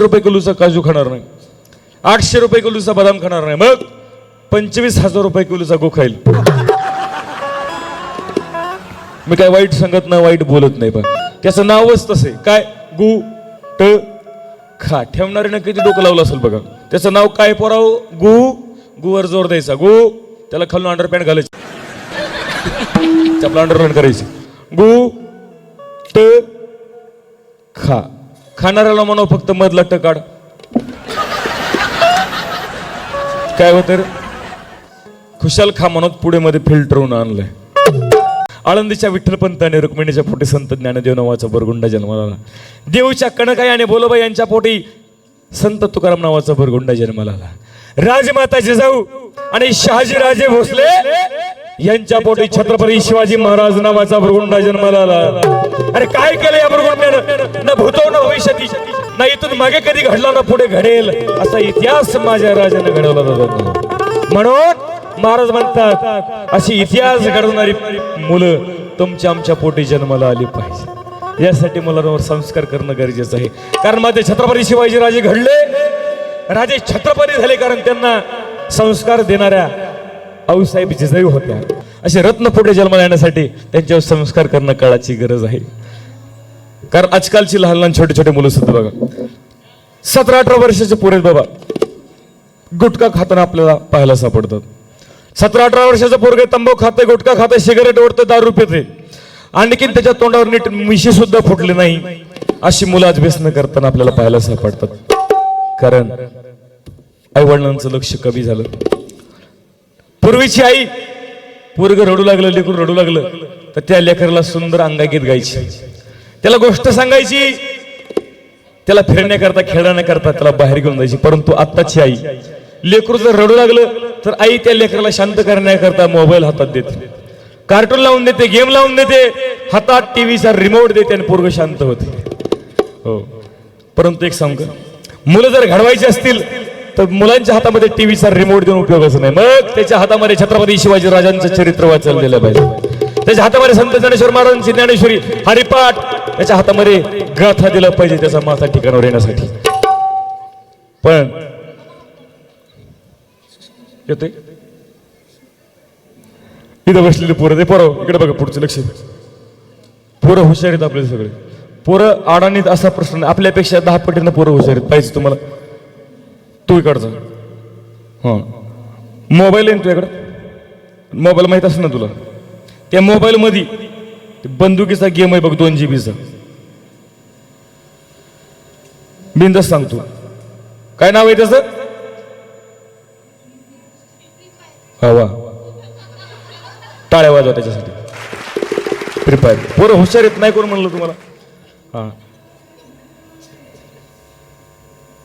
रुपये किलोचा काजू खाणार नाही. आठशे रुपये किलोचा बदाम खाणार नाही. मग पंचवीस हजार रुपये किलोचा गो खाईल मी काय वाईट सांगत नाही वाईट बोलत नाही पण त्याचं नावच तसे काय? गु ट खा. ठेवणाऱ्यानं किती डोकं लावलं असेल बघा. त्याचं नाव काय पोराव? गु गुवर जोर द्यायचा. गु त्याला खालून अंडरपॅन्ट घालायची. आपलं अंडरपॅन्ट करायची. गु ट खा. खाणाऱ्याला म्हणा फक्त मधला टकाड काय होतं रे? खुशाल खा म्हणत पुढे मध्ये फिल्टर होऊन आणलंय. आळंदीच्या विठ्ठलपंत आणि रुक्मिणीच्या पोटी संत ज्ञानदेव नावाचा बरगुंडा जन्माला आला. देऊच्या कणकाई आणि बोलोबाई यांच्या पोटी संत तुकाराम नावाचा बरगुंडा जन्माला आला. राजमाता जिजाऊ आणि शहाजी राजे भोसले यांच्या पोटी छत्रपती शिवाजी महाराज नावाचा भ्रगुंडा जन्माला आला. अरे काय केलं या भ्रगुंड्यानं न भूतो ना भविष्यती. ना इथून मागे कधी घडला ना पुढे घडेल असा इतिहास माझ्या राजाने घडवला जातो म्हणून महाराज म्हणतात अशी इतिहास घडवणारी मुलं तुमच्या आमच्या पोटी जन्माला आली पाहिजे. यासाठी मुलांवर संस्कार करणं गरजेचं आहे. कारण माझे छत्रपती शिवाजी राजे घडले. राजे छत्रपती झाले कारण त्यांना संस्कार देणाऱ्या आऊसाहेब जिजाई होत्या. असे रत्न पुढे जन्माला येण्यासाठी त्यांच्यावर संस्कार करणं काळाची गरज आहे. कारण आजकालची लहान लहान छोटे छोटे मुलं सुद्धा बघा. सतरा अठरा वर्षाचे पोरे बाबा. गुटखा खाताना आपल्याला पाहायला सापडतात. सतरा अठरा वर्षाचं पोरगे तंबाखू खाते गुटखा खाते सिगारेट ओढते दारू पिते. आणखीन त्याच्या तोंडावर नीट मिशी सुद्धा फुटली नाही. अशी मुलं आज व्यसन करताना आपल्याला पाहायला सापडतात. कारण आई वडिलांचं लक्ष कमी झालं. पूर्वीची आई पोरग रडू लागलं लेकरू रडू लागलं तर त्या लेकराला सुंदर अंगागीत गायची. त्याला गोष्ट सांगायची त्याला फिरण्याकरता खेळण्याकरता त्याला बाहेर घेऊन जायची. परंतु आत्ताची आई लेकरू जर रडू लागलं तर आई त्या लेकराला शांत करण्याकरता मोबाईल हातात देते. कार्टून लावून देते गेम लावून देते हातात टीव्हीचा रिमोट देते आणि पूर्ग शांत होते. हो. परंतु एक सांग मुलं जर घडवायची असतील तर मुलांच्या हातामध्ये टीव्हीचा रिमोट देऊन उपयोगच नाही. मग त्याच्या हातामध्ये छत्रपती शिवाजी राजांचं चरित्र वाचायला पाहिजे. त्याच्या हातामध्ये संत ज्ञानेश्वर महाराजांची ज्ञानेश्वरी हरिपाठ त्याच्या हातामध्ये गाथा दिला पाहिजे त्याचा मासा ठिकाणावर येण्यासाठी. पण येते इथं बसलेले पोरं ते पोरं इकडे बघा पुढचं लक्ष. पोरं हुशार आहेत आपले सगळे. पोरं अडाणीत असा प्रश्न नाही. आपल्यापेक्षा दहा पटीनं पोरं हुशार आहेत. पाहिजे तुम्हाला. तू इकडचा. हां. हो. मोबाईल आहे ना तुझ्याकडं? मोबाईल माहीत असेल ना तुला? त्या मोबाईलमध्ये ते बंदुकीचा गेम आहे बघ दोन जी बीचा बिंदच सांगतो काय नाव आहे त्याचं? हवा वा. टाळ्या वाजवा त्याच्यासाठी. प्रिपायर बरं हुशार येत नाही कोण म्हणलं तुम्हाला? हा.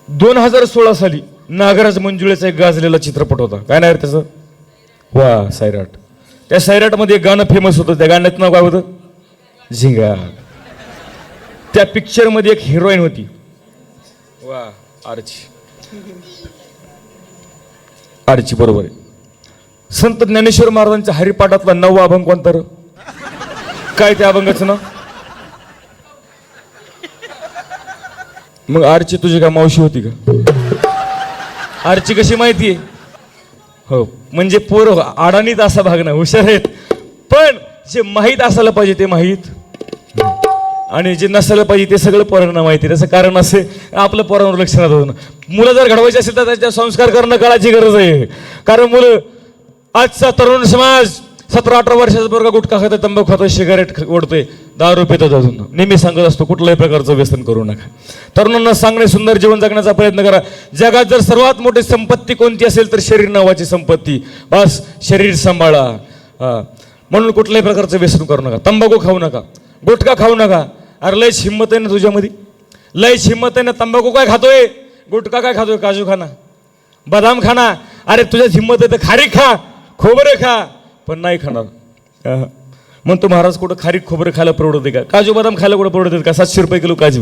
दोन हजार सोळा साली नागराज मंजुळेचा एक गाजलेला चित्रपट होता. काय नाही त्याचं? वा सैराट त्या सायराटमध्ये एक गाणं फेमस होतं त्या गाण्याचं नाव काय होतं? झिंगा. त्या पिक्चरमध्ये एक हिरोईन होती. वा आरची. आरची बरोबर आहे. संत ज्ञानेश्वर महाराजांच्या हरिपाठातला नववा अभंग कोणता काय त्या अभंगाचं नाव? मग आरची तुझी का मावशी होती का? आरची कशी माहिती? आहे हो म्हणजे पोर अडाणीत असा भाग नाही हुशार आहेत. पण जे माहीत असायला पाहिजे ते माहीत. आणि जे नसायला पाहिजे ते सगळं पोरांना माहिती. आहे. त्याचं कारण असे आपलं पोरांवर लक्ष नाही होतं. मुलं जर घडवायची असेल तर त्याच्या संस्कार करणं काळाची गरज आहे. कारण मुलं आजचा तरुण समाज सतरा अठरा वर्षाचा पोरगा गुटखा खातोय तंबाखू खातोय सिगारेट ख- ओढतोय दारू पितात अजून. नेहमी सांगत असतो कुठल्याही प्रकारचं व्यसन करू नका. तरुणांना सांगणे सुंदर जीवन जगण्याचा प्रयत्न करा. जगात जर सर्वात मोठी संपत्ती कोणती असेल तर शरीर नावाची संपत्ती. बस शरीर सांभाळा. म्हणून कुठल्याही प्रकारचं व्यसन करू नका. तंबाखू खाऊ नका. गुटखा खाऊ नका. अरे लयच हिंमत आहे ना तुझ्यामध्ये? लयच हिंमत आहे ना? तंबाखू काय खातोय? गुटखा काय खातोय? काजू खाना. बदाम खाना. अरे तुझ्यात हिंमत आहे तर खारी खा. खोबरे खा. पण नाही खाणार. म्हणतो महाराज कुठं खारीक खोबरं खायला परवडते का? काजू बदाम खायला कुठं परवडते का? सातशे रुपये किलो काजू.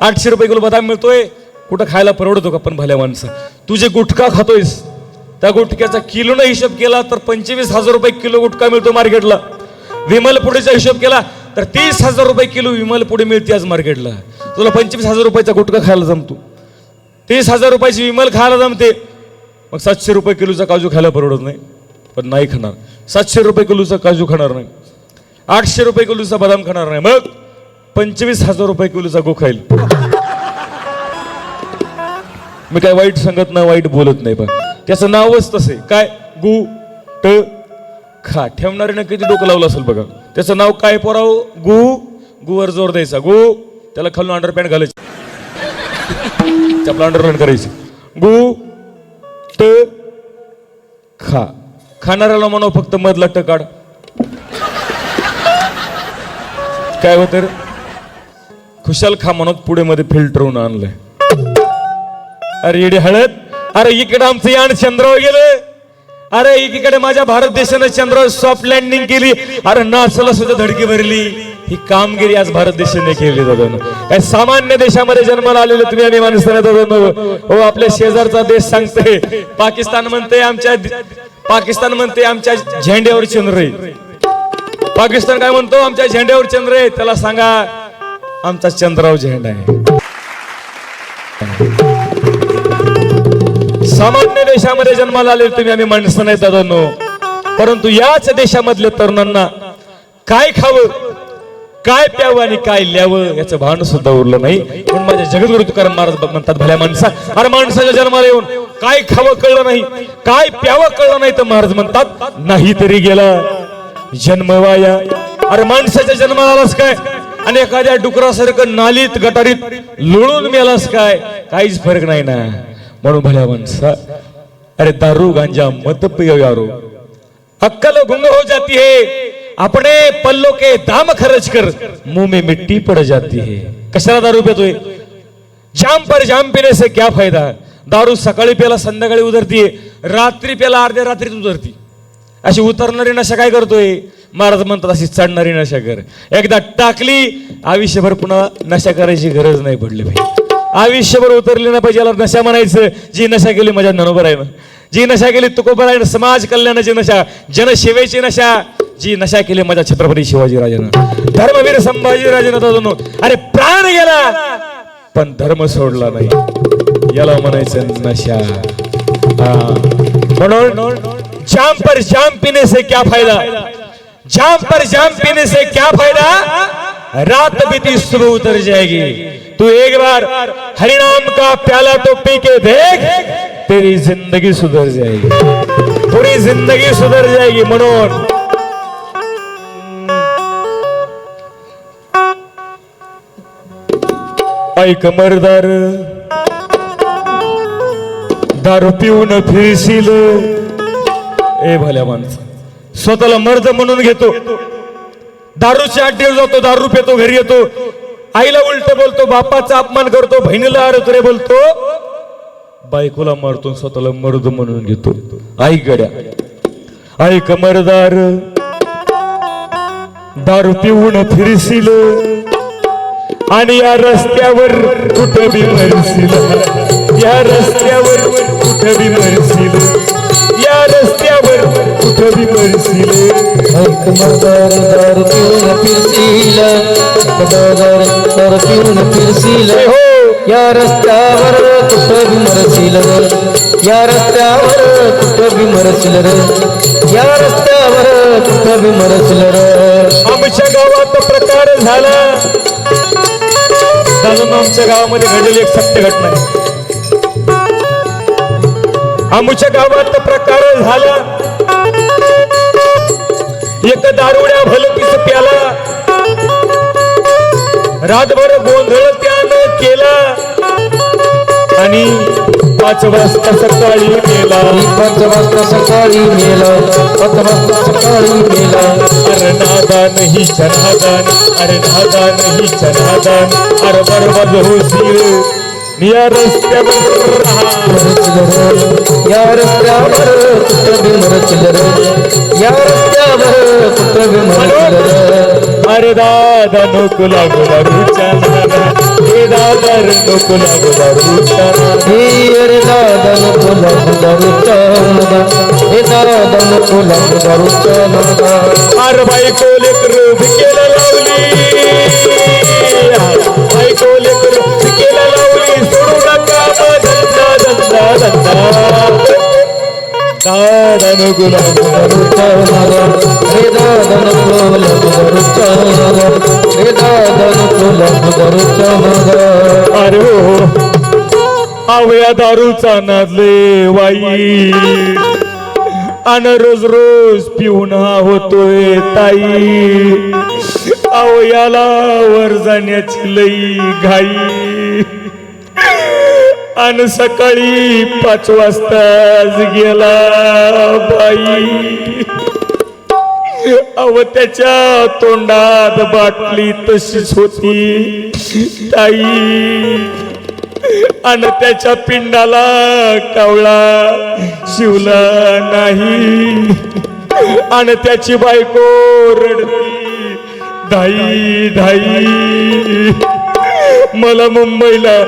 आठशे रुपये किलो बदाम मिळतोय. कुठं खायला परवडतो का पण भल्या माणसं? तू जे गुटखा खातोयस त्या गुटख्याचा किलोनं हिशोब केला तर पंचवीस हजार रुपये किलो गुटखा मिळतो मार्केटला. विमल पुढेचा हिशोब केला तर तीस हजार रुपये किलो विमल पुढे मिळते आज मार्केटला. तुला पंचवीस हजार रुपयाचा गुटखा खायला जमतो. तीस हजार रुपयाची विमल खायला जमते. मग सातशे रुपये किलोचा काजू खायला परवडत नाही. पण नाही खाणार. सातशे रुपये किलोचा काजू खाणार नाही. आठशे रुपये किलोचा बदाम खाणार नाही. मग पंचवीस हजार रुपये किलोचा गो खाईल मी काय वाईट सांगत नाही वाईट बोलत नाही पण त्याचं नावच तसे काय? गु ट खा. ठेवणारीनं किती डोकं लावलं असेल बघा. त्याचं नाव काय पोराव? गु गुवर जोर द्यायचा. गु त्याला खालून अंडरपॅन्ट घालायची. आपलं अंडरपॅन्ट करायची. गु ट खा. खाणाऱ्याला म्हणाव फक्त मधला टकाड काय काय होत खुशाल खा म्हणत पुढे मध्ये फिल्टर होऊन आणलंय. अरे येडी हळद अरे इकडे आमचं यान चंद्रावर गेलं अरे एकीकडे माझ्या भारत देशानं चंद्रावर सॉफ्ट लँडिंग केली. अरे नासाला सुद्धा धडकी भरली. ही कामगिरी आज भारत देशाने केली दादा काय सामान्य देशामध्ये जन्माला आलेले तुम्ही आम्ही माणसाने दादा हो आपल्या शेजारचा देश सांगते पाकिस्तान म्हणते आमच्या पाकिस्तान म्हणते आमच्या झेंड्यावर चंद्र आहे. पाकिस्तान काय म्हणतो आमच्या झेंड्यावर चंद्र आहे. त्याला सांगा आमचा चंद्राव झेंडा आहे. सामान्य देशामध्ये जन्माला आले तुम्ही आम्ही माणसं नाही दादांनो. परंतु याच देशामधल्या तरुणांना काय खावं काय प्यावं आणि काय ल्यावं याचं भान सुद्धा उरलं नाही. पण माझ्या जगद्गुरु तुकाराम महाराज म्हणतात भल्या माणसा अरे माणसाच्या जन्माला येऊन काय खावं कळलं नाही काय प्यावं कळलं नाही तर महाराज म्हणतात नाही तरी गेला. जन्मवाया. अरे माणसाच्या जन्माला आलास काय? आणि एखाद्या डुकरासारखं नालीत गटारीत लोळून मेलास काय? काहीच फरक नाही ना. म्हणून भल्या माणसा अरे दारू गांजा मत पियो यारो. अक्कल गुंग हो जाती है. अपने पल्लो के दाम खर्च कर मुंह में मिट्टी पड़ जाती है. कशाला दारू पितोय? जाम पर जाम पिने से क्या फायदा? दारू सकाळी प्याला संध्याकाळी उतरतीये रात्री प्याला अर्ध्या रात्रीत उतरती अशी उतरणारी नशा काय करतोय? महाराज म्हणतात अशी चढणारी नशा कर. एकदा टाकली आयुष्यभर पुन्हा नशा करायची गरज नाही पडली पाहिजे आयुष्यभर उतरली नाही पाहिजे याला नशा म्हणायचं. जी नशा केली माझ्या ननोबर आहे ना. जी नशा केली तुकोबर आहे ना? समाज कल्याणाची नशा जनसेवेची नशा. जी नशा केली माझ्या छत्रपती शिवाजीराजेनं. धर्मवीर संभाजी राजेनं अरे प्राण गेला. पण धर्म सोडला नाही. याला म्हणायचं नशा. म्हणून जाम पर जाम पीने से क्या फ़ायदा? जाम पर जाम पीने से क्या फ़ायदा? रात बीती सुबह उतर जाएगी। तू एक बार हरिनाम का प्याला तो पी के देख, तेरी ज़िंदगी सुधर जाएगी। पूरी ज़िंदगी सुधर जाएगी म्हणून ऐक मरदार. दारू पिऊन फिरशील. ए भल्या माणसं स्वतःला मर्द म्हणून घेतो. दारूच्या अड्डीवर जातो दारू पेतो घरी येतो. आईला उलट बोलतो बापाचा अपमान करतो बहिणीला अरे बोलतो. बायकोला मारतो स्वतःला मर्द म्हणून घेतो. आई गड्या आई कमरदार दारू पिऊन फिरशील. आणि या रस्त्यावर कुठं बी मरशील या रस्त्यावर कुठं बी मरशील या रस्त्यावर कुठं बी मरशील एक मदर दर पिऊन फिरशील मदर दर पिऊन फिरशील जय हो. या रस्त्यावर कुठं बी मरशील या रस्त्यावर कुठं बी मरशील रे या रस्त्यावर कुठं बी मरशील रे आमच्या गावात प्रकार झाला. म्हणून आमच्या गावामध्ये घडलेली एक सत्य घटना आहे. आमच्या गावात प्रकार झाला एक दारुड्या भलकीच प्याला. रातभर गोंधळ त्यानं केला. आणि पाच वाजता सकाळी गेला पाच वाजता सकाळी मेला पाच वाजता सकाळी मेला. अरे नादान ही चनादान अरे नादान ही चनादान अरे बरोबर होशील या रस्त्यावर या रस्त्यावर कुठं बी मरशील रे. या रस्त्यावर कुठं बी मरशील रे. अरे दादा नको लागू दारूच्या नादा हे दादा रे नको लागू दारूच्या नादा हे रे दादा गुलाब दारूचा नाद अरे हो, हो. आवया दारूचा नादले वाई. अन रोज रोज पिऊन हा होतोय ताई. आवयाला वर जाण्याची लई घाई. आणि सकाळी पाच वाजताच गेला बाई. अव त्याच्या तोंडात बाटली तशीच होती. ताई. आणि त्याच्या पिंडाला कावळा शिवला नाही. आणि त्याची बायको रडती. धाई धाई. मला मुंबईला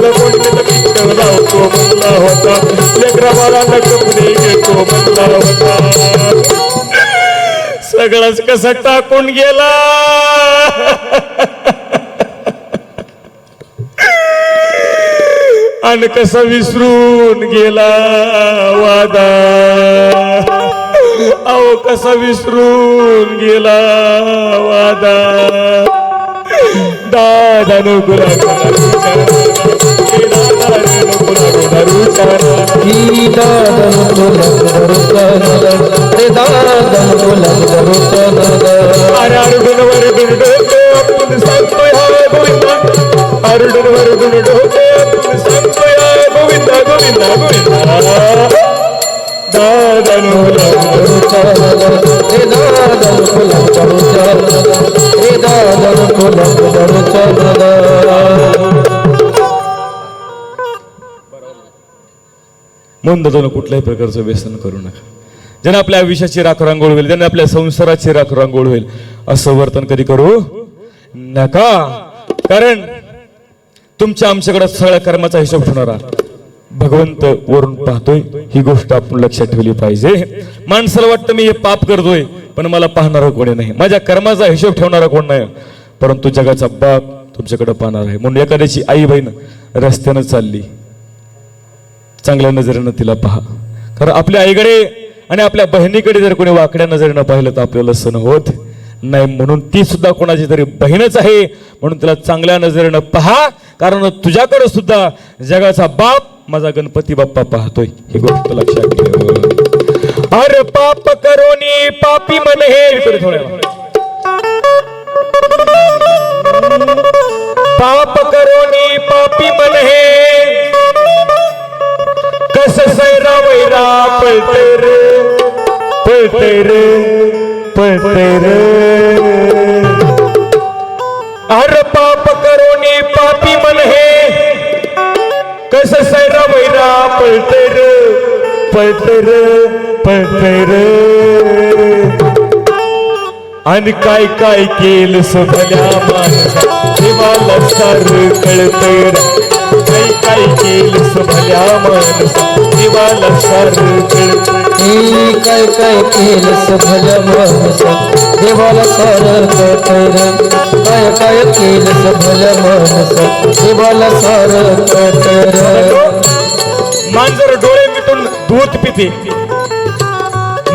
नेतो म्हणला होता दादा कोणत्या पिक्चर लावतो म्हणला होता. लेकरा बाळाला कपडे घेतो म्हणला होता. सगळंच कसं टाकून गेला. आणि कसा विसरून गेला वादा. अहो कसा विसरून गेला वादा. दादा नको लागू दादा नको लागू दारूच्या ही दादा नको लागू म्हणून दादा कुठल्याही प्रकारचं व्यसन करू नका. ज्याने आपल्या आयुष्याची राख रांगोळ होईल ज्याने आपल्या संसाराची राख रांगोळ होईल असं वर्तन कधी करू नका. कारण तुमच्या आमच्याकडे सगळ्या कर्माचा हिशोब ठेवणारा भगवंत वरून पाहतोय ही गोष्ट आपण लक्षात ठेवली पाहिजे. माणसाला वाटतं मी हे पाप करतोय पण मला पाहणारा कोणी नाही. माझ्या कर्माचा हिशोब ठेवणारा कोण नाही. परंतु जगाचा बाप तुमच्याकडे पाहणार आहे. म्हणून एखाद्याची आई बहीण रस्त्यानं चालली चांगल्या नजरेनं तिला पहा. कारण आपल्या आईकडे आणि आपल्या बहिणीकडे जर कोणी वाकड्या नजरेनं पाहिलं तर आपल्याला सण होत नाही. म्हणून ती सुद्धा कोणाची तरी बहीणच आहे. म्हणून तिला चांगल्या नजरेनं पहा. कारण तुझ्याकडे सुद्धा जगाचा बाप माझा गणपती बाप्पा पाहतोय. ही गोष्ट लक्षात ठेव. अरे पाप करोनी पापी मन हे. थोड्या पाप करोनी पापी मन हे. कस सैरा वैरा पळतय रे. पळतय रे पळतय रे. अरे पाप करोनी पापी मन हे. कस सैरा वैरा पळतय रे पळतय रे पळतय रे. आणि काय काय केलं सगळ्या माणसा देवाला सार कळतय रे. काय काय केलं भल्या माणसा देवाला सार मी काय काय केलं भल्या माणसा देवाला सार कर काय काय केलं माणसा देवाला मांजर डोळे मिटून दूध पिते.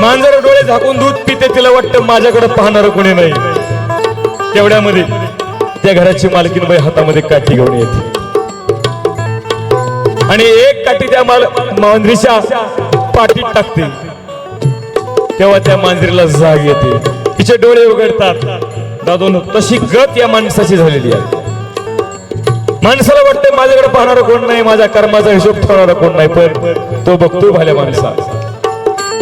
मांजर डोळे झाकून दूध पिते तिला वाटतं माझ्याकडे पाहणार कोणी नाही. तेवढ्यामध्ये त्या घराची मालकीन बाई हातामध्ये काठी घेऊन येते. आणि एक काठी त्या माल मांजरीच्या पाठीत टाकते. तेव्हा त्या मांजरीला जाग येते. तिचे डोळे उघडतात. दादून तशी गत या माणसाची झालेली आहे. माणसाला वाटतं माझ्याकडे पाहणार कोण नाही माझ्या कर्माचा हिशोब ठेवणारा कोण नाही पण तो बघतो भाल्या माणसा.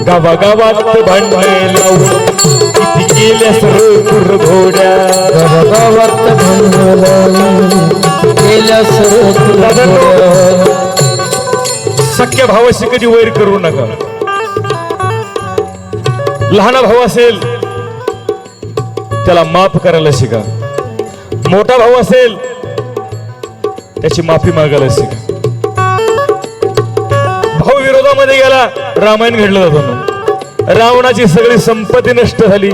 गावा गावात भांडणे लावून गेल्या सर्व घोड्या. गावात गेल्या सर्व सख्या भावाशी कधी वैर करू नका. लहान भाऊ असेल त्याला माफ करायला शिका. मोठा भाऊ असेल त्याची माफी मागायला शिका. भाऊ विरोधामध्ये गेला रामायण घडलं जातो रावणाची सगळी संपत्ती नष्ट झाली.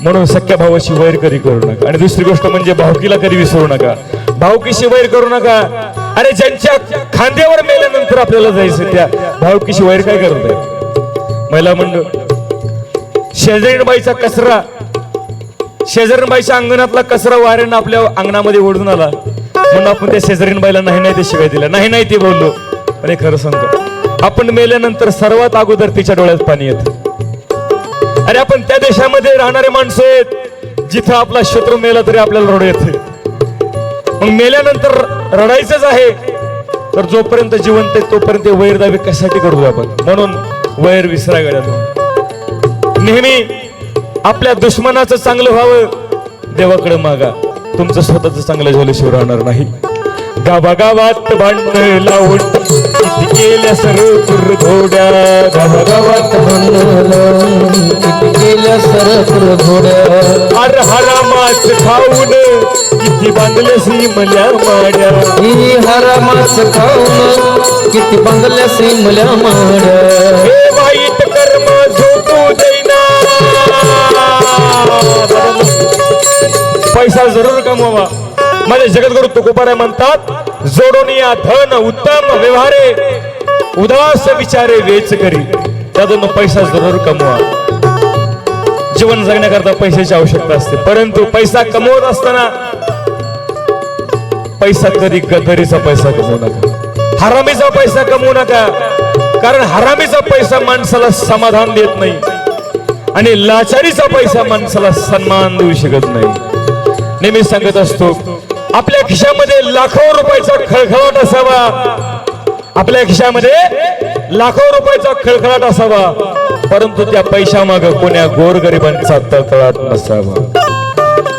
म्हणून सख्या भावाशी वैर कधी करू नका. आणि दुसरी गोष्ट म्हणजे भावकीला कधी विसरू नका. भावकीशी वैर करू नका. अरे ज्यांच्या खांद्यावर मेल्यानंतर आपल्याला जायचं त्या भावकीशी वैर काय करत आहे? महिला मंडळ शेजरीणबाईचा कचरा शेजरीणबाईच्या अंगणातला कचरा वाऱ्यानं आपल्या अंगणामध्ये ओढून आला. म्हणून आपण त्या शेजरीणबाईला नाही नाही ते शिवाय दिला नाही नाही ते बोललो. अरे खरं सांगतो. आपण मेल्यानंतर सर्वात अगोदर तिच्या डोळ्यात पाणी येतं. अरे आपण त्या देशामध्ये राहणारे माणसं आहेत जिथं आपला शत्रू मेला तरी आपल्याला रडू येते. मग मेल्यानंतर रडायचंच आहे. तर जोपर्यंत जिवंत आहे तोपर्यंत वैर दावे कशासाठी करू आपण? म्हणून वैर विसरा गड्यात नेहमी आपल्या दुश्मनाचं चांगलं व्हावं देवाकडे मागा. तुमचं स्वतःच चांगलं झाल्याशिवाय राहणार नाही. गावागावात भांडण लावून केल्या सर्व घोड्या? गावागावात म्हणलं लावून गेल्या सर घोड्या? हर हरामाच खाऊन किती बांधले मल्या माड्या. ही हरामाच खाऊन किती बांधल्या सिमल्या माड्या. हे वाईट कर्म झोपू देना पैसा जरूर कमवा. माझे जगद्गुरु तुकोबाराय म्हणतात जोडून या धन उत्तम व्यवहारे उदास विचारे वेच करी. त्यातून पैसा जरूर कमवा. जीवन जगण्याकरता पैशाची आवश्यकता असते. परंतु पैसा कमवत असताना पैसा कधी गदरीचा पैसा कमवू नका. हरामीचा पैसा कमवू नका. कारण हरामीचा पैसा माणसाला समाधान देत नाही. आणि लाचारीचा पैसा माणसाला सन्मान देऊ शकत नाही. नेहमी सांगत असतो आपल्या खिशामध्ये लाखो रुपयाचा खळखळाट असावा. आपल्या खिशामध्ये लाखो रुपयाचा खळखळाट असावा. परंतु त्या पैशामाग कोण्या गोरगरिबांचा तळतळाट नसावा.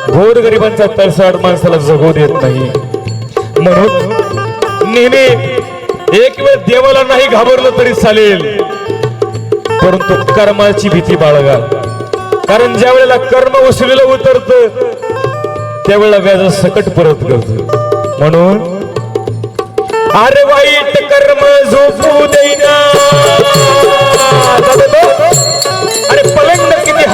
गोरगरिबांचा तळसाट माणसाला जगू देत नाही. म्हणून नेहमी एक वेळ देवाला नाही घाबरलं तरी चालेल. परंतु कर्माची भीती बाळगा. कारण ज्या वेळेला कर्म वसुलीला उतरत त्यावेळेला व्याज सकट परत करत. म्हणून अरे वाईट कर्म झोपू देईना. अरे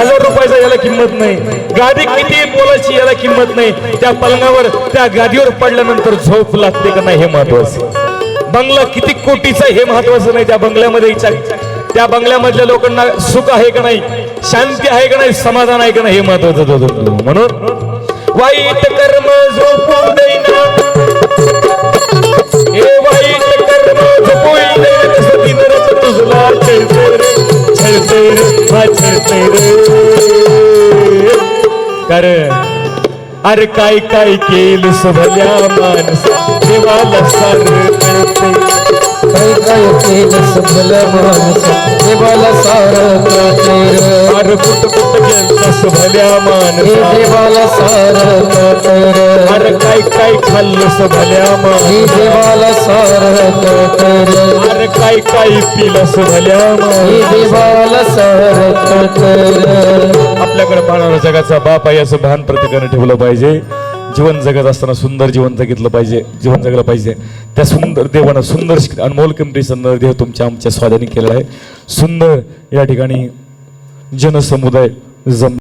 हजार रुपयाचा याला किंमत नाही. गादी किती मोलाची याला किंमत नाही. त्या पलंगावर त्या गादीवर पडल्यानंतर झोप लागते का नाही हे महत्वाचं बंगला किती कोटीचा हे महत्वाचं नाही. त्या बंगल्यामध्ये त्या बंगल्यामधल्या लोकांना सुख आहे का नाही? शांती आहे का नाही? समाधान आहे का नाही हे महत्वाचं म्हणून वाईट कर्म झोपू देईना. हे वाईट कर्म झोपू देईना. तुझला छळते रे छळते रे हा अरे काय काय केलं सभल्या माणस देवाला सार करते काय काय केलं सभल्या माणस देवाला सारं कळते रे. अरे कुठ कुठ गेलस भल्या देवाला सारं कळते रे. अरे काय काय खाल्लस भल्या देवाला सारं कळते रे. अरे काय काय पिलस भल्या माणस देवाला सारं कळते रे. आपल्याकडे पाहणारा जगाचा बाप आहे असं भान प्रत्येकाने ठेवलं पाहिजे जीवन जगत असताना सुंदर जीवन जगितलं पाहिजे जीवन जगलं पाहिजे त्या सुंदर देवानं सुंदर अनमोल किमती सुंदर देव तुमच्या आमच्या स्वाधीन केलेला आहे सुंदर या ठिकाणी जनसमुदाय जम